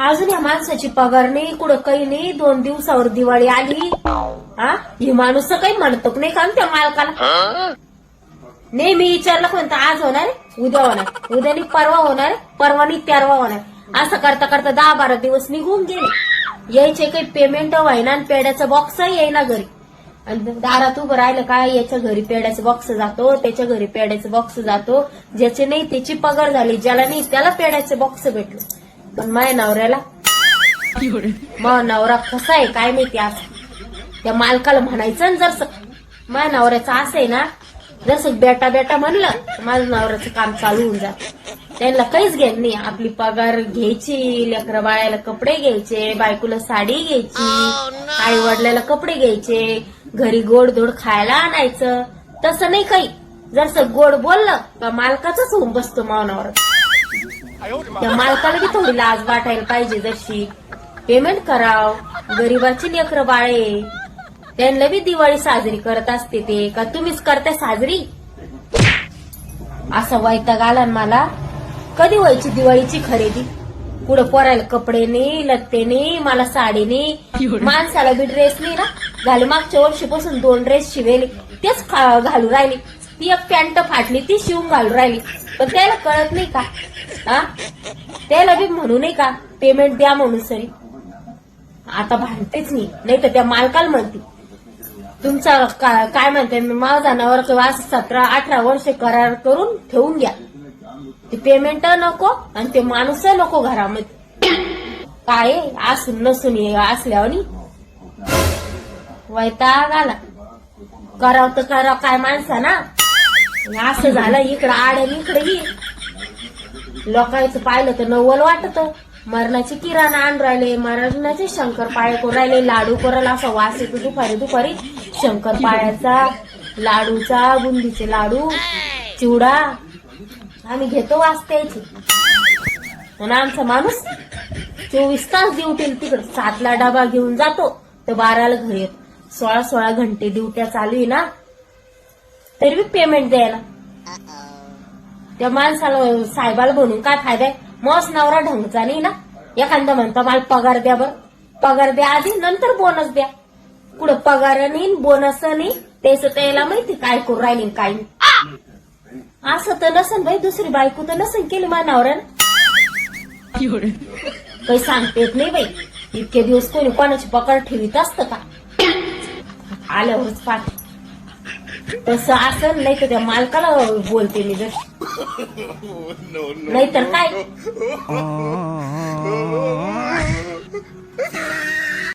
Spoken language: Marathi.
अजून या माणसाची पगार नाही कुठं काही नाही. दोन दिवसावर दिवाळी आली. हा ही माणूस काही म्हणतो की नाही का त्या मालकाला? नाही मी विचारलं कोणतं आज होणार उद्या होणार उद्या परवा होणार परवा नाही तेरवा होणार असं करता करता दहा बारा दिवस निघून गेले. यायचे काही पेमेंट व्हायना आणि पेड्याचा बॉक्स येईना घरी. आणि दारात उभं राहिलं काय याच्या घरी पेड्याचा बॉक्स जातो त्याच्या घरी पेड्याचा बॉक्स जातो. ज्याचे नाही त्याची पगार झाली. ज्याला नाही त्याला पेड्याचे बॉक्स भेटलं. पण माझ्या नवऱ्याला? मग नवरा कसा आहे काय माहिती असं त्या मालकाला म्हणायचं ना जर माझ्या नवऱ्याचं असं आहे ना जसं बेटा बेटा म्हणलं तर माझ्या नवऱ्याचं काम चालू होऊन जात. त्यांना काहीच घेत नाही. आपली पगार घ्यायची लेकरा बाळाला कपडे घ्यायचे बायकोला साडी घ्यायची आई वडिलाला कपडे घ्यायचे घरी गोड धोड खायला आणायचं. तसं नाही काही. जर गोड बोललं का मालकाच होऊन बसतो मावनावर त्या मालकाला बी थोडी लाज वाटायला पाहिजे जशी. पेमेंट कराव. गरीबाची लेकर बाळे. त्यांना बी दिवाळी साजरी करत असते ते. का तुम्हीच करताय साजरी? असा वैताग आला मला. कधी व्हायची दिवाळीची खरेदी? पुढं पोरायला कपडे नाही लत्ते नाही मला साडी नाही. माणसाला बी ड्रेस नाही ना. घालू मागच्या वर्षीपासून दोन ड्रेस शिवेले. तेच घालू राहिली. ती एक पॅन्ट फाटली ती शिवून घालू राहिली. पण त्याला कळत नाही का? हा? त्याला बी म्हणू नाही का पेमेंट द्या म्हणून सरी. आता भांडतेच नाही. नाही तर त्या मालकाला म्हणते. तुमचा काय म्हणते माझा नवर किंवा असं सतरा अठरा वर्ष करार करून ठेवून घ्या. ते पेमेंट नको आणि ते माणूस नको घरामध्ये. काय असून नसून असल्यावर वैताग आला. कराव तर कराव. काय माणसा ना असं झालं इकडं आड आणि इकडे ये लोकांचं पाहिलं तर नवल वाटत. मरणाची किराणा आण राहिले मरणाचे शंकर पाळे करून राहिले लाडू करायला असा वास येतो दुपारी दुपारी. शंकर पाळ्याचा लाडूचा बुंदीचे लाडू चिवडा. आम्ही घेतो वास त्याची. आणि आमचा माणूस चोवीस तास ड्युटीला तिकडे सातला डबा घेऊन जातो तर बाराला घरी येतो. सोळा सोळा घंटे ड्युट्या चालू आहे ना तरी बी पेमेंट द्यायला. त्या माणसाला साहेबाला म्हणून काय फायदा आहे? मस्त नवरा ढंगचा नाही ना? एखादा म्हणता मला पगार द्या बर. पगार द्या आधी नंतर बोनस द्या. कुठं पगार नाही बोनस नाही त्याचं त्याला माहिती काय करू राहिली काय नाही असं तर नसन भाई दुसरी बायको तर नसन केली माझ्या नवऱ्यानं. काही सांगता येत नाही बाई. इतके दिवस कोणी कोणाची पकड ठेवीत असतं का? आल्यावरच पाठ तसं असं नाही तर त्या मालकाला बोलते मी जर. नाहीतर काय?